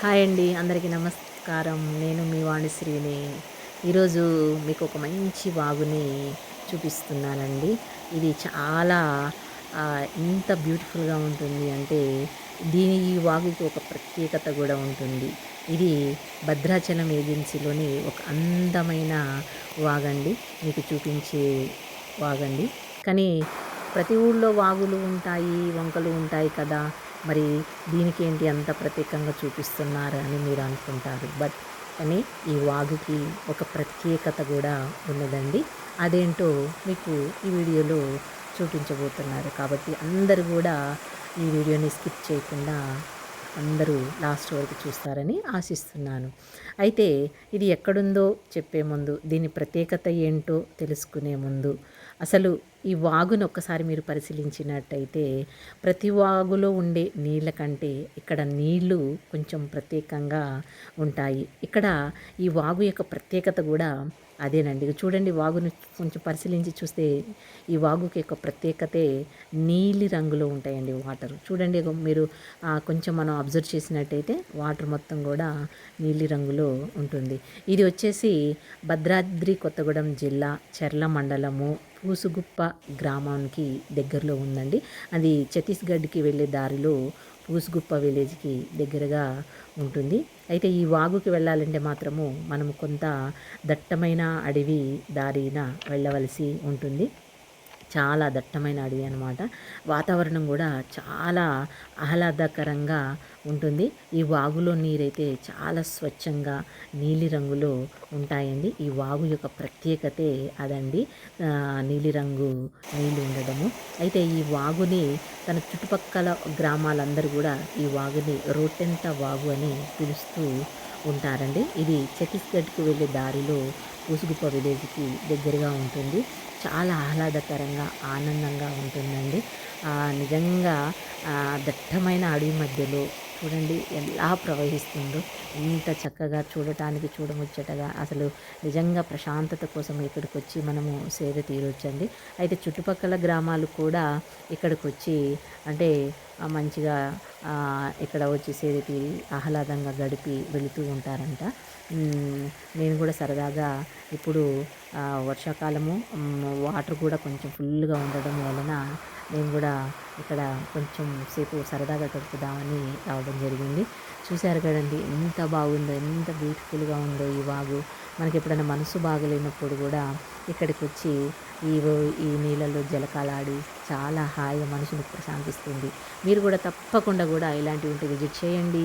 Hi అండి అందరికీ నమస్కారం. నేను మీ వాణిశ్రీని ఈరోజు మీకు ఒక మంచి వాగుని చూపిస్తున్నానండి. ఇది చాలా ఎంత బ్యూటిఫుల్గా ఉంటుంది. అంటే దీని ఈ వాగుకి ఒక ప్రత్యేకత కూడా ఉంటుంది. ఇది భద్రాచలం ఏజెన్సీలోని ఒక అందమైన వాగండి. మీకు చూపించే వాగండి. కానీ ప్రతి ఊళ్ళో వాగులు ఉంటాయి వంకలు ఉంటాయి కదా. మరి దీనికి ఏంటి అంత ప్రత్యేకంగా చూపిస్తున్నారు అని మీరు అనుకుంటారు? బట్ కానీ ఈ వాగుకి ఒక ప్రత్యేకత కూడా ఉన్నదండి. అదేంటో మీకు ఈ వీడియోలో చూపించబోతున్నారు. కాబట్టి అందరు కూడా ఈ వీడియోని స్కిప్ చేయకుండా అందరూ లాస్ట్ వరకు చూస్తారని ఆశిస్తున్నాను. అయితే ఇది ఎక్కడుందో చెప్పే ముందు దీని ప్రత్యేకత ఏంటో తెలుసుకునే ముందు అసలు ఈ వాగును ఒక్కసారి మీరు పరిశీలించినట్టయితే ప్రతి వాగులో ఉండే నీళ్ళ కంటే ఇక్కడ నీళ్ళు కొంచెం ప్రత్యేకంగా ఉంటాయి. ఇక్కడ ఈ వాగు యొక్క ప్రత్యేకత కూడా అదేనండి. చూడండి వాగును కొంచెం పరిశీలించి చూస్తే ఈ వాగుకి యొక్క ప్రత్యేకతే నీలి రంగులో ఉంటాయండి వాటర్. చూడండి మీరు కొంచెం మనం అబ్జర్వ్ చేసినట్టయితే వాటర్ మొత్తం కూడా నీలి రంగులో ఉంటుంది. ఇది వచ్చేసి భద్రాద్రి కొత్తగూడెం జిల్లా చెర్ల మండలము పూసుగుప్ప గ్రామానికి దగ్గరలో ఉందండి. అది ఛత్తీస్గఢ్కి వెళ్ళే దారిలో పూసుగుప్ప విలేజ్కి దగ్గరగా ఉంటుంది. అయితే ఈ వాగుకి వెళ్ళాలంటే మాత్రము మనము కొంత దట్టమైన అడవి దారిన వెళ్ళవలసి ఉంటుంది. చాలా దట్టమైన అడవి అనమాట వాతావరణం కూడా చాలా ఆహ్లాదకరంగా ఉంటుంది. ఈ వాగులో నీరైతే చాలా స్వచ్ఛంగా నీలిరంగులో ఉంటాయండి. ఈ వాగు యొక్క ప్రత్యేకతే అదండి. నీలిరంగు నీళ్ళు ఉండడము. అయితే ఈ వాగుని తన చుట్టుపక్కల గ్రామాలందరూ కూడా ఈ వాగుని రోటెంత వాగు అని పిలుస్తూ ఉంటారండి. ఇది ఛత్తీస్గఢ్కు వెళ్ళే దారిలో ఉసుగుప్ప విలేజ్కి దగ్గరగా ఉంటుంది. చాలా ఆహ్లాదకరంగా ఆనందంగా ఉంటుందండి. నిజంగా దట్టమైన అడవి మధ్యలో చూడండి ఎలా ప్రవహిస్తుందో. ఎంత చక్కగా చూడటానికి చూడముచ్చటగా అసలు నిజంగా ప్రశాంతత కోసం ఇక్కడికి వచ్చి మనము సేద తీరొచ్చండి అయితే చుట్టుపక్కల గ్రామాలు కూడా ఇక్కడికి వచ్చి అంటే మంచిగా ఇక్కడ వచ్చేసేది ఆహ్లాదంగా గడిపి వెళుతూ ఉంటారంట. నేను కూడా సరదాగా ఇప్పుడు వర్షాకాలము వాటర్ కూడా కొంచెం ఫుల్గా ఉండడం వలన నేను కూడా ఇక్కడ కొంచెం సేపు సరదాగా గడుపుదామని రావడం జరిగింది. చూశారు కదండి ఎంత బాగుందో ఎంత బ్యూటిఫుల్గా ఉందో ఈ వాగు. మనకి ఎప్పుడైనా మనసు బాగలేనప్పుడు కూడా ఇక్కడికి వచ్చి ఈ ఈ నీళ్ళలో జలకాలాడి చాలా హాయిగా మనసును ప్రశాంతిస్తుంది. మీరు కూడా తప్పకుండా కూడా ఇలాంటివి ఉంటే విజిట్ చేయండి.